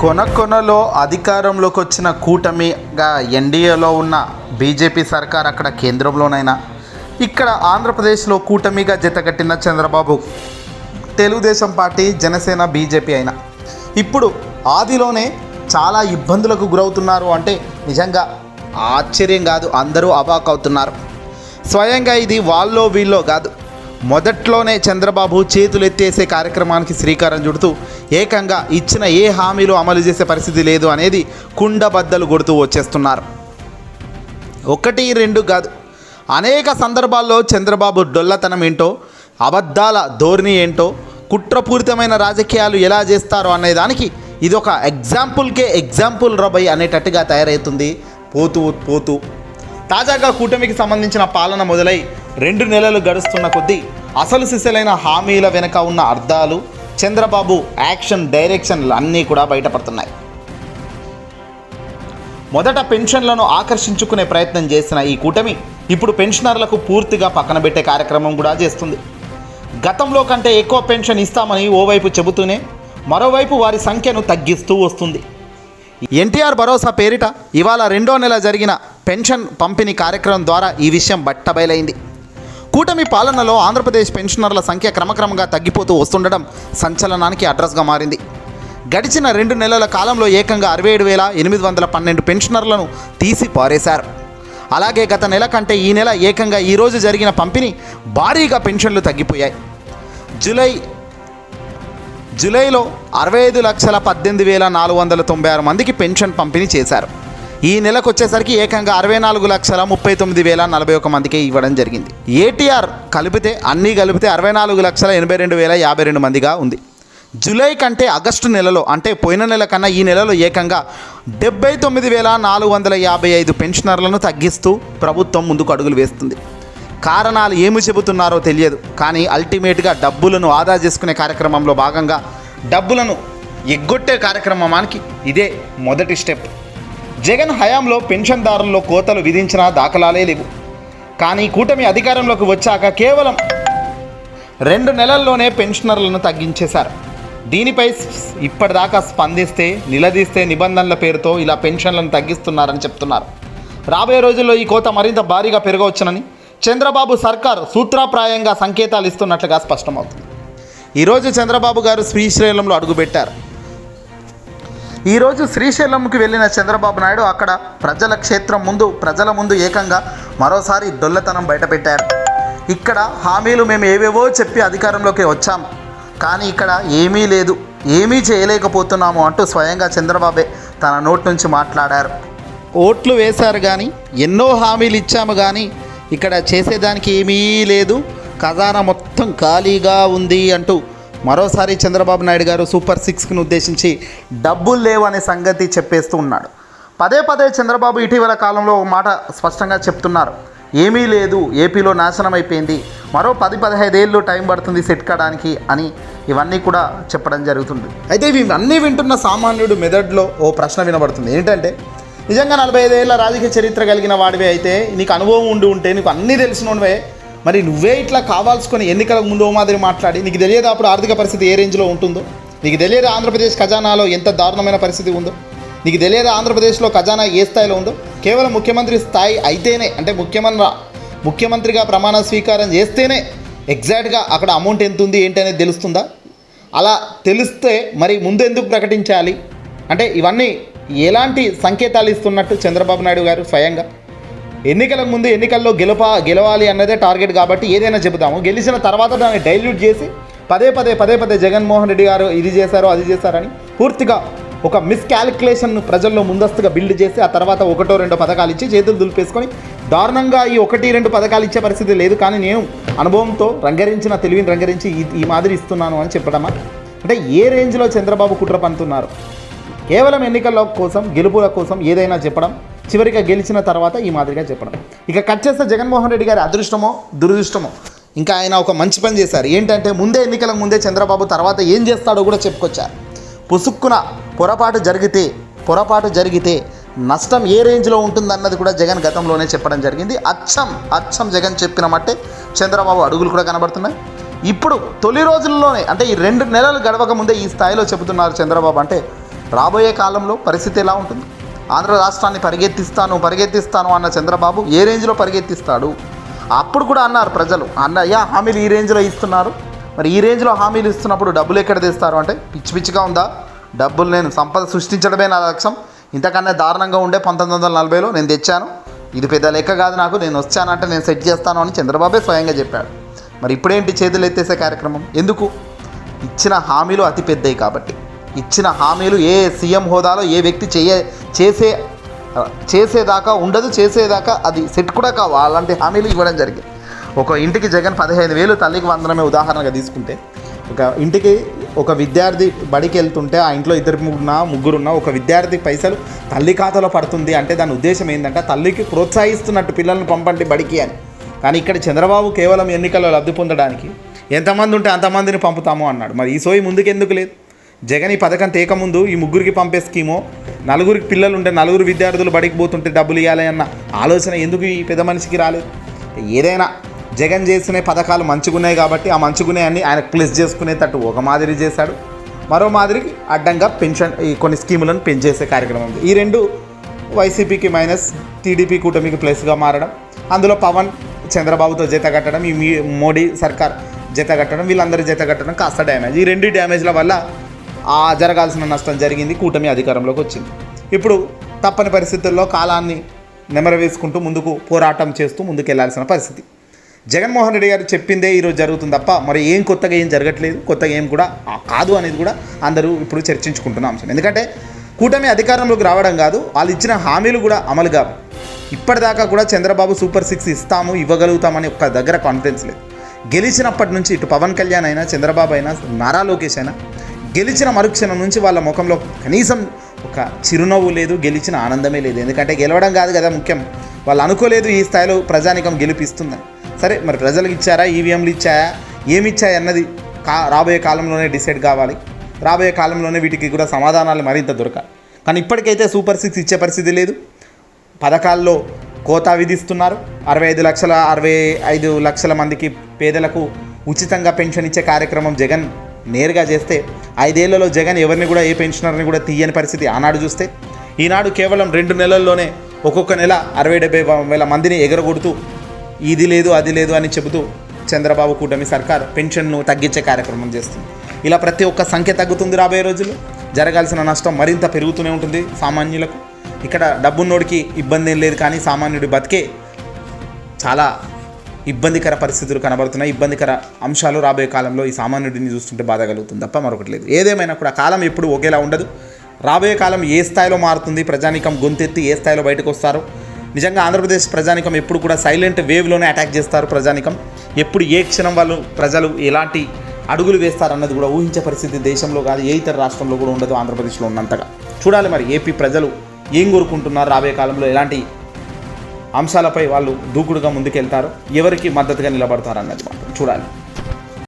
కొన కొనలో అధికారంలోకి వచ్చిన కూటమిగా ఎన్డీఏలో ఉన్న బీజేపీ సర్కార్ అక్కడ కేంద్రంలోనైనా ఇక్కడ ఆంధ్రప్రదేశ్లో కూటమిగా జతకట్టిన చంద్రబాబు. తెలుగుదేశం పార్టీ జనసేన బీజేపీ అయినా. ఇప్పుడు ఆదిలోనే చాలా ఇబ్బందులకు గురవుతున్నారు అంటే నిజంగా ఆశ్చర్యం కాదు అందరూ అవాక్ అవుతున్నారు. స్వయంగా ఇది వాళ్ళో వీళ్ళో కాదు. మొదట్లోనే చంద్రబాబు చేతులు ఎత్తేసే కార్యక్రమానికి శ్రీకారం చుడుతూ ఏకంగా ఇచ్చిన ఏ హామీలు అమలు చేసే పరిస్థితి లేదు అనేది కుండబద్దలు కొడుతూ వచ్చేస్తున్నారు. ఒకటి రెండు కాదు. అనేక సందర్భాల్లో చంద్రబాబు డొల్లతనం ఏంటో అబద్ధాల ధోరణి ఏంటో కుట్రపూరితమైన రాజకీయాలు ఎలా చేస్తారో అనేదానికి ఇది ఒక ఎగ్జాంపుల్కే ఎగ్జాంపుల్ రబై అనేటట్టుగా తయారవుతుంది. పోతూ పోతూ. తాజాగా కూటమికి సంబంధించిన పాలన మొదలై రెండు నెలలు గడుస్తున్న కొద్దీ అసలు సిసలైన హామీల వెనుక ఉన్న అర్థాలు చంద్రబాబు యాక్షన్ డైరెక్షన్లు అన్నీ కూడా బయటపడుతున్నాయి. మొదట పెన్షన్లను ఆకర్షించుకునే ప్రయత్నం చేసిన ఈ కూటమి ఇప్పుడు పెన్షనర్లకు పూర్తిగా పక్కన పెట్టే కార్యక్రమం కూడా చేస్తుంది. గతంలో కంటే ఎక్కువ పెన్షన్ ఇస్తామని ఓవైపు చెబుతూనే మరోవైపు వారి సంఖ్యను తగ్గిస్తూ వస్తుంది. ఎన్టీఆర్ భరోసా పేరిట ఇవాళ రెండో నెల జరిగిన పెన్షన్ పంపిణీ కార్యక్రమం ద్వారా ఈ విషయం బట్టబయలైంది. కూటమి పాలనలో ఆంధ్రప్రదేశ్ పెన్షనర్ల సంఖ్య క్రమక్రమంగా తగ్గిపోతూ వస్తుండడం సంచలనానికి అడ్రస్గా మారింది. గడిచిన రెండు నెలల కాలంలో ఏకంగా అరవై ఏడు వేల ఎనిమిది వందల పన్నెండు పెన్షనర్లను తీసి పారేశారు. అలాగే గత నెల కంటే ఈ నెల ఏకంగా ఈరోజు జరిగిన పంపిణీ భారీగా పెన్షన్లు తగ్గిపోయాయి. జూలై జూలైలో అరవై ఐదు లక్షల పద్దెనిమిది వేల నాలుగు వందల తొంభై ఆరు మందికి పెన్షన్ పంపిణీ చేశారు. ఈ నెలకు వచ్చేసరికి ఏకంగా అరవై నాలుగు లక్షల ముప్పై తొమ్మిది వేల నలభై ఒక మందికి ఇవ్వడం జరిగింది. ఏటీఆర్ కలిపితే అన్నీ కలిపితే అరవై నాలుగు లక్షల ఎనభై రెండు వేల యాభై రెండు మందిగా ఉంది. జూలై కంటే ఆగస్టు నెలలో అంటే పోయిన నెల కన్నా ఈ నెలలో ఏకంగా డెబ్బై తొమ్మిది వేల నాలుగు వందల యాభై ఐదు పెన్షనర్లను తగ్గిస్తూ ప్రభుత్వం ముందుకు అడుగులు వేస్తుంది. కారణాలు ఏమి చెబుతున్నారో తెలియదు కానీ అల్టిమేట్గా డబ్బులను ఆదా చేసుకునే కార్యక్రమంలో భాగంగా డబ్బులను ఎగ్గొట్టే కార్యక్రమానికి ఇదే మొదటి స్టెప్. జగన్ హయాంలో పెన్షన్దారుల్లో కోతలు విధించిన దాఖలాలే లేవు. కానీ కూటమి అధికారంలోకి వచ్చాక కేవలం రెండు నెలల్లోనే పెన్షనర్లను తగ్గించేశారు. దీనిపై ఇప్పటిదాకా స్పందిస్తే నిలదీస్తే నిబంధనల పేరుతో ఇలా పెన్షన్లను తగ్గిస్తున్నారని చెప్తున్నారు. రాబోయే రోజుల్లో ఈ కోత మరింత భారీగా పెరగవచ్చునని చంద్రబాబు సర్కార్ సూత్రప్రాయంగా సంకేతాలు ఇస్తున్నట్లుగా స్పష్టమవుతుంది. ఈరోజు చంద్రబాబు గారు శ్రీశైలంలో అడుగుపెట్టారు. ఈరోజు శ్రీశైలంకి వెళ్ళిన చంద్రబాబు నాయుడు అక్కడ ప్రజల క్షేత్రం ముందు ప్రజల ముందు ఏకంగా మరోసారి దొల్లతనం బయటపెట్టారు. ఇక్కడ హామీలు మేము ఏవేవో చెప్పి అధికారంలోకి వచ్చాం. కానీ ఇక్కడ ఏమీ లేదు. ఏమీ చేయలేకపోతున్నాము అంటూ స్వయంగా చంద్రబాబే తన నోటి నుంచి మాట్లాడారు. ఓట్లు వేశారు కానీ ఎన్నో హామీలు ఇచ్చాము కానీ ఇక్కడ చేసేదానికి ఏమీ లేదు. ఖజానా మొత్తం ఖాళీగా ఉంది అంటూ మరోసారి చంద్రబాబు నాయుడు గారు సూపర్ సిక్స్కి ఉద్దేశించి డబ్బులు లేవు అనే సంగతి చెప్పేస్తూ ఉన్నాడు. పదే పదే చంద్రబాబు ఇటీవల కాలంలో ఒక మాట స్పష్టంగా చెప్తున్నారు. ఏమీ లేదు ఏపీలో నాశనం అయిపోయింది. మరో పది పదహైదేళ్ళు టైం పడుతుంది సెట్ కావడానికి అని ఇవన్నీ కూడా చెప్పడం జరుగుతుంది. అయితే ఇవన్నీ వింటున్న సామాన్యుడు మెదడులో ఓ ప్రశ్న వినబడుతుంది. ఏంటంటే నిజంగా నలభై ఐదేళ్ళ రాజకీయ చరిత్ర కలిగిన వాడివే అయితే నీకు అనుభవం ఉండి ఉంటే నీకు అన్నీ తెలిసినవే మరి నువ్వే ఇట్లా కావాల్సుకొని ఎన్నికలకు ముందు ఓ మాదిరి మాట్లాడి నీకు తెలియదు అప్పుడు ఆర్థిక పరిస్థితి ఏ రేంజ్లో ఉంటుందో? నీకు తెలియదు ఆంధ్రప్రదేశ్ ఖజానాలో ఎంత దారుణమైన పరిస్థితి ఉందో? నీకు తెలియదు ఆంధ్రప్రదేశ్లో ఖజానా ఏ స్థాయిలో ఉందో? కేవలం ముఖ్యమంత్రి స్థాయి అయితేనే అంటే ముఖ్యమంత్రి ముఖ్యమంత్రిగా ప్రమాణ స్వీకారం చేస్తేనే ఎగ్జాక్ట్గా అక్కడ అమౌంట్ ఎంత ఉంది ఏంటి అనేది తెలుస్తుందా? అలా తెలిస్తే మరి ముందు ఎందుకు ప్రకటించాలి? అంటే ఇవన్నీ ఎలాంటి సంకేతాలు ఇస్తున్నట్టు చంద్రబాబు నాయుడు గారు స్వయంగా? ఎన్నికలకు ముందు ఎన్నికల్లో గెలప గెలవాలి అన్నదే టార్గెట్ కాబట్టి ఏదైనా చెబుతాము గెలిచిన తర్వాత దాన్ని డైల్యూట్ చేసి పదే పదే పదే పదే జగన్మోహన్ రెడ్డి గారు ఇది చేశారు అది చేశారని పూర్తిగా ఒక మిస్కాలిక్యులేషన్ను ప్రజల్లో ముందస్తుగా బిల్డ్ చేసి ఆ తర్వాత ఒకటో రెండో పథకాలు ఇచ్చి చేతులు దులిపేసుకొని దారుణంగా ఈ ఒకటి రెండు పథకాలు ఇచ్చే పరిస్థితి లేదు. కానీ నేను అనుభవంతో రంగరించిన తెలివిని రంగరించి ఈ ఈ మాదిరి ఇస్తున్నాను అని చెప్పడమా? అంటే ఏ రేంజ్లో చంద్రబాబు కుట్ర పంతున్నారు? కేవలం ఎన్నికల కోసం గెలుపుల కోసం ఏదైనా చెప్పడం చివరిగా గెలిచిన తర్వాత ఈ మాదిరిగా చెప్పడం. ఇక కట్ చేస్తే జగన్మోహన్ రెడ్డి గారి అదృష్టమో దురదృష్టమో? ఇంకా ఆయన ఒక మంచి పని చేశారు. ఏంటంటే ముందే ఎన్నికలకు ముందే చంద్రబాబు తర్వాత ఏం చేస్తాడో కూడా చెప్పుకొచ్చారు. పుసుక్కున పొరపాటు జరిగితే పొరపాటు జరిగితే నష్టం ఏ రేంజ్లో ఉంటుందన్నది కూడా జగన్ గతంలోనే చెప్పడం జరిగింది. అచ్చం అచ్చం జగన్ చెప్పిన మట్టే చంద్రబాబు అడుగులు కూడా కనబడుతున్నాయి. ఇప్పుడు తొలి రోజుల్లోనే అంటే ఈ రెండు నెలలు గడవక ముందే ఈ స్థాయిలో చెబుతున్నారు చంద్రబాబు అంటే రాబోయే కాలంలో పరిస్థితి ఎలా ఉంటుంది? ఆంధ్ర రాష్ట్రాన్ని పరిగెత్తిస్తాను పరిగెత్తిస్తాను అన్న చంద్రబాబు ఏ రేంజ్లో పరిగెత్తిస్తాడు? అప్పుడు కూడా అన్నారు ప్రజలు అన్నయ్య హామీలు ఈ రేంజ్లో ఇస్తున్నారు. మరి ఈ రేంజ్లో హామీలు ఇస్తున్నప్పుడు డబ్బులు ఎక్కడ తెస్తారు అంటే పిచ్చి పిచ్చిగా ఉందా? డబ్బులు నేను సంపద సృష్టించడమే నా లక్ష్యం. ఇంతకన్నా దారుణంగా ఉండే పంతొమ్మిది వందల నలభైలో నేను తెచ్చాను. ఇది పెద్ద లెక్క కాదు నాకు నేను వచ్చానంటే నేను సెట్ చేస్తాను అని చంద్రబాబే స్వయంగా చెప్పాడు. మరి ఇప్పుడేంటి చేతులు ఎత్తేసే కార్యక్రమం? ఎందుకు? ఇచ్చిన హామీలు అతి పెద్దవి కాబట్టి. ఇచ్చిన హామీలు ఏ సీఎం హోదాలో ఏ వ్యక్తి చేయ చేసే చేసేదాకా ఉండదు చేసేదాకా అది సెట్ కూడా కావు. అలాంటి హామీలు ఇవ్వడం జరిగింది. ఒక ఇంటికి జగన్ పదిహేను వేలు తల్లికి వందనమే ఉదాహరణగా తీసుకుంటే ఒక ఇంటికి ఒక విద్యార్థి బడికి వెళ్తుంటే ఆ ఇంట్లో ఇద్దరు ముగ్గురున్న ముగ్గురున్న ఒక విద్యార్థి పైసలు తల్లి ఖాతాలో పడుతుంది అంటే దాని ఉద్దేశం ఏంటంటే తల్లికి ప్రోత్సహిస్తున్నట్టు పిల్లల్ని పంపండి బడికి అని. కానీ ఇక్కడ చంద్రబాబు కేవలం ఎన్నికల్లో లబ్ధి పొందడానికి ఎంతమంది ఉంటే అంతమందిని పంపుతాము అన్నాడు. మరి ఈ సోయి ముందుకు ఎందుకు లేదు? జగన్ ఈ పథకం తేకముందు ఈ ముగ్గురికి పంపే స్కీము నలుగురికి పిల్లలు ఉంటే నలుగురు విద్యార్థులు బడికి పోతుంటే డబ్బులు ఇవ్వాలి అన్న ఆలోచన ఎందుకు ఈ పెద్ద మనిషికి రాలేదు? ఏదైనా జగన్ చేసిన పథకాలు మంచిగున్నాయి కాబట్టి ఆ మంచిగున్నాయని ఆయన ప్లస్ చేసుకునేటట్టు ఒక మాదిరి చేశాడు. మరో మాదిరికి అడ్డంగా పెన్షన్ ఈ కొన్ని స్కీములను పెంచేసే కార్యక్రమం ఉంది. ఈ రెండు వైసీపీకి మైనస్ టీడీపీ కూటమికి ప్లస్గా మారడం అందులో పవన్ చంద్రబాబుతో జత కట్టడం ఈ మోడీ సర్కార్ జత కట్టడం వీళ్ళందరి జత కట్టడం కాస్త డ్యామేజ్. ఈ రెండు డ్యామేజ్ల వల్ల ఆ జరగాల్సిన నష్టం జరిగింది కూటమి అధికారంలోకి వచ్చింది. ఇప్పుడు తప్పని పరిస్థితుల్లో కాలాన్ని నెమరవేసుకుంటూ ముందుకు పోరాటం చేస్తూ ముందుకెళ్ళాల్సిన పరిస్థితి. జగన్మోహన్ రెడ్డి గారు చెప్పిందే ఈరోజు జరుగుతుంది తప్ప మరి ఏం కొత్తగా ఏం జరగట్లేదు కొత్తగా ఏం కూడా కాదు అనేది కూడా అందరూ ఇప్పుడు చర్చించుకుంటున్న అంశం. ఎందుకంటే కూటమి అధికారంలోకి రావడం కాదు వాళ్ళు ఇచ్చిన హామీలు కూడా అమలు కావు. ఇప్పటిదాకా కూడా చంద్రబాబు సూపర్ సిక్స్ ఇస్తాము ఇవ్వగలుగుతామని ఒక్క దగ్గర కాన్ఫిడెన్స్ లేదు. గెలిచినప్పటి నుంచి ఇటు పవన్ కళ్యాణ్ అయినా చంద్రబాబు అయినా నారా లోకేష్ అయినా గెలిచిన మరుక్షణం నుంచి వాళ్ళ ముఖంలో కనీసం ఒక చిరునవ్వు లేదు గెలిచిన ఆనందమే లేదు. ఎందుకంటే గెలవడం కాదు కదా ముఖ్యం. వాళ్ళు అనుకోలేదు ఈ స్థాయిలో ప్రజానికం గెలిపిస్తుందని సరే మరి ప్రజలకు ఇచ్చారా? ఈవీఎంలు ఇచ్చాయా? ఏమిచ్చాయి అన్నది కా రాబోయే కాలంలోనే డిసైడ్ కావాలి. రాబోయే కాలంలోనే వీటికి కూడా సమాధానాలు మరింత దొరకాలి. కానీ ఇప్పటికైతే సూపర్ సిక్స్ ఇచ్చే పరిస్థితి లేదు. పథకాల్లో కోతా విధిస్తున్నారు. అరవై ఐదు లక్షల అరవై ఐదు లక్షల మందికి పేదలకు ఉచితంగా పెన్షన్ ఇచ్చే కార్యక్రమం జగన్ నేరుగా చేస్తే ఐదేళ్ళలో జగన్ ఎవరిని కూడా ఏ పెన్షనర్ని కూడా తీయని పరిస్థితి ఆనాడు చూస్తే ఈనాడు కేవలం రెండు నెలల్లోనే ఒక్కొక్క నెల అరవై డెబ్బై వేల మందిని ఎగరగొడుతూ ఇది లేదు అది లేదు అని చెబుతూ చంద్రబాబు కూటమి సర్కార్ పెన్షన్ను తగ్గించే కార్యక్రమం చేస్తుంది. ఇలా ప్రతి ఒక్క సంఖ్య తగ్గుతుంది రాబోయే రోజులు జరగాల్సిన నష్టం మరింత పెరుగుతూనే ఉంటుంది సామాన్యులకు. ఇక్కడ డబ్బున్నోడికి ఇబ్బంది ఏం లేదు కానీ సామాన్యుడి బతికే చాలా ఇబ్బందికర పరిస్థితులు కనబడుతున్నాయి. ఇబ్బందికర అంశాలు రాబోయే కాలంలో ఈ సామాన్యుడిని చూస్తుంటే బాధ కలుగుతుంది తప్ప మరొకటి లేదు. ఏదేమైనా కూడా కాలం ఎప్పుడు ఒకేలా ఉండదు. రాబోయే కాలం ఏ స్థాయిలో మారుతుంది? ప్రజానికం గొంతెత్తి ఏ స్థాయిలో బయటకు వస్తారు? నిజంగా ఆంధ్రప్రదేశ్ ప్రజానికం ఎప్పుడు కూడా సైలెంట్ వేవ్లోనే అటాక్ చేస్తారు ప్రజానికం. ఎప్పుడు ఏ క్షణం వాళ్ళు ప్రజలు ఎలాంటి అడుగులు వేస్తారన్నది కూడా ఊహించే పరిస్థితి దేశంలో కాదు ఏ ఇతర రాష్ట్రంలో కూడా ఉండదు ఆంధ్రప్రదేశ్లో ఉన్నంతగా. చూడాలి మరి ఏపీ ప్రజలు ఏం కోరుకుంటున్నారు రాబోయే కాలంలో? ఎలాంటి అంశాలపై వాళ్ళు దూకుడుగా ముందుకెళ్తారు. ఎవరికి మద్దతుగా నిలబడతారు అన్నది మాత్రం చూడాలి.